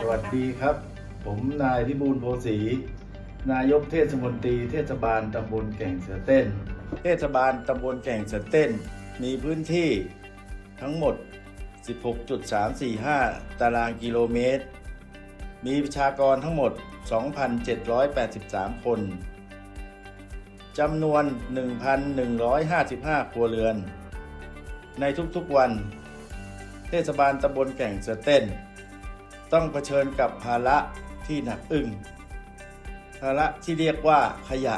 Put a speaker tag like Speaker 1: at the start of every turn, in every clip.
Speaker 1: สวัสดีครับ ผมนายพิบูลโพสี นายกเทศมนตรีเทศบาลตำบลแก่งเสือเต้น เทศบาลตำบลแก่งเสือเต้น มีพื้นที่ทั้งหมด 16.345 ตารางกิโลเมตร มีประชากรทั้งหมด 2,783 คน จำนวน 1,155 ครัวเรือน ในทุกๆวัน เทศบาลตำบลแก่งเสือเต้น ต้องเผชิญกับภาระที่หนักอึ้งภาระที่เรียกว่าขยะ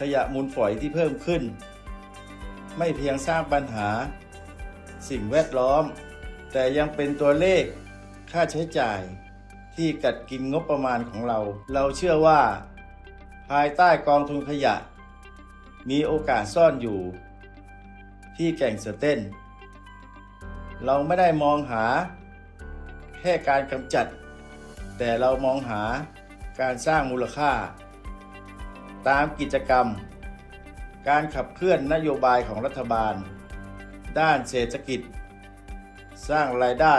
Speaker 1: ขยะมูลฝอยที่เพิ่มขึ้น ไม่เพียงสร้างปัญหา สิ่งแวดล้อม แต่ยังเป็นตัวเลขค่าใช้จ่ายที่กัดกินงบประมาณของเรา เราเชื่อว่า ภายใต้กองทุนขยะ มีโอกาสซ่อนอยู่ ที่แก่งเสเต้น เราไม่ได้มองหา แค่การกำจัด แต่เรามองหาการสร้างมูลค่า ตามกิจกรรม การขับเคลื่อนนโยบายของรัฐบาล ด้านเศรษฐกิจ สร้างรายได้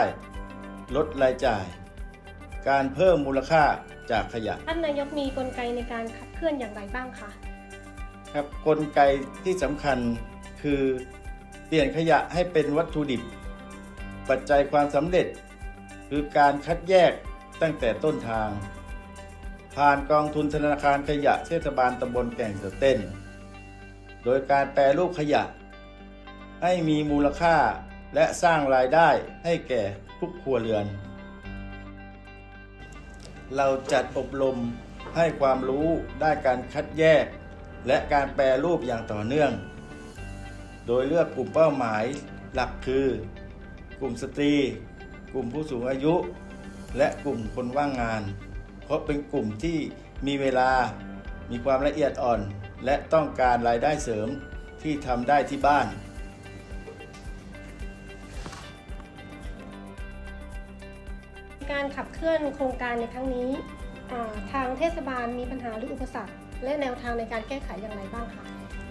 Speaker 1: ลดรายจ่าย การเพิ่มมูลค่าจากขยะ
Speaker 2: ท่านนายกมีกลไกในการขับเคลื่อนอย่างไรบ้างคะ
Speaker 1: ครับกลไกที่สำคัญคือเปลี่ยนขยะให้เป็นวัตถุดิบ ปัจจัยความสำเร็จ คือการคัดแยกตั้งแต่ต้นทาง ผ่านกองทุนธนาคารขยะเทศบาลตำบลแก่งเสือเต้น โดยการแปรรูปขยะ ให้มีมูลค่าและสร้างรายได้ให้แก่ทุกครัวเรือน เราจัดอบรมให้ความรู้ด้านการคัดแยก และการแปรรูปอย่างต่อเนื่อง โดยเลือกกลุ่มเป้าหมายหลักคือ กลุ่มสตรี กลุ่มผู้สูงอายุ และกลุ่มคนว่างงาน เพราะเป็นกลุ่มที่มีเวลา มีความละเอียดอ่อน และต้องการรายได้เสริมที่ทำได้ที่บ้าน
Speaker 2: การขับเคลื่อนโครงการในครั้งนี้อ่าทางเทศบาลมีปัญหาหรืออุปสรรค และแนวทางในการแก้ไขอย่างไรบ้างคะ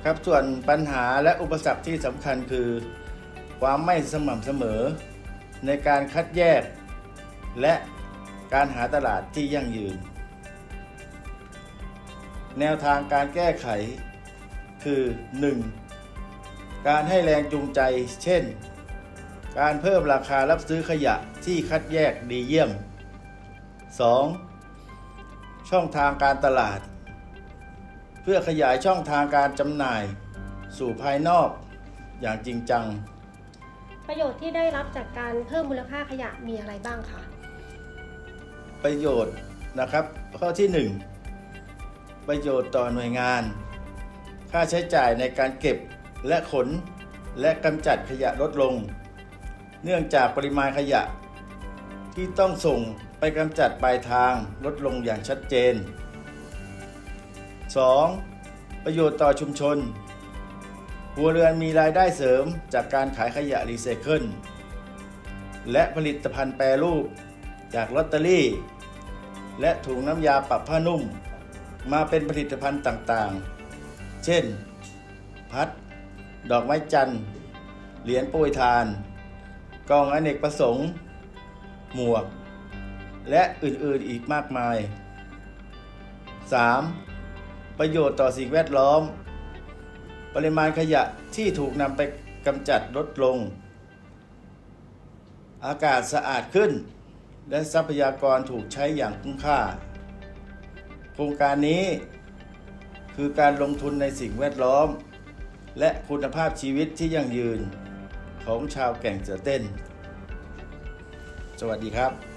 Speaker 1: ครับส่วนปัญหาและอุปสรรคที่สำคัญคือ ความไม่สม่ำเสมอ ในการคัดแยก และการหาตลาดที่ยั่งยืน แนวทางการแก้ไข คือ 1. การให้แรงจูงใจ เช่น การเพิ่มราคารับซื้อขยะที่คัดแยกดีเยี่ยม 2. ช่องทางการตลาด เพื่อขยายช่องทางการจำหน่าย สู่ภายนอกอย่างจริงจัง
Speaker 2: ประโยชน์ที่ได้รับจากการเพิ่มมูลค่าขยะมีอะไรบ้างคะ
Speaker 1: ประโยชน์นะครับข้อที่ 1 ประโยชน์ต่อหน่วยงาน ค่าใช้จ่ายในการเก็บและขนและกำจัดขยะลดลง เนื่องจากปริมาณขยะ ที่ต้องส่งไปกำจัดปลายทางลดลงอย่างชัดเจน 2. ประโยชน์ต่อชุมชน ครัวเรือนมีรายได้เสริมจากการขายขยะรีไซเคิลและผลิตภัณฑ์แปรรูปจากลอตเตอรี่ และถุงน้ำยาปรับผ้านุ่ม มาเป็นผลิตภัณฑ์ต่างๆ เช่น พัด ดอกไม้จันทร์ เหรียญโปรยทาน กองอเนกประสงค์ หมวก และอื่นๆอีกมากมาย 3. ประโยชน์ต่อสิ่งแวดล้อม ปริมาณขยะที่ถูกนำไปกำจัดลดลง อากาศสะอาดขึ้น และทรัพยากรถูกใช้อย่างคุ้มค่า โครงการนี้คือการลงทุนในสิ่งแวดล้อม และคุณภาพชีวิตที่ยั่งยืนของชาวแก่งเสือเต้น สวัสดีครับ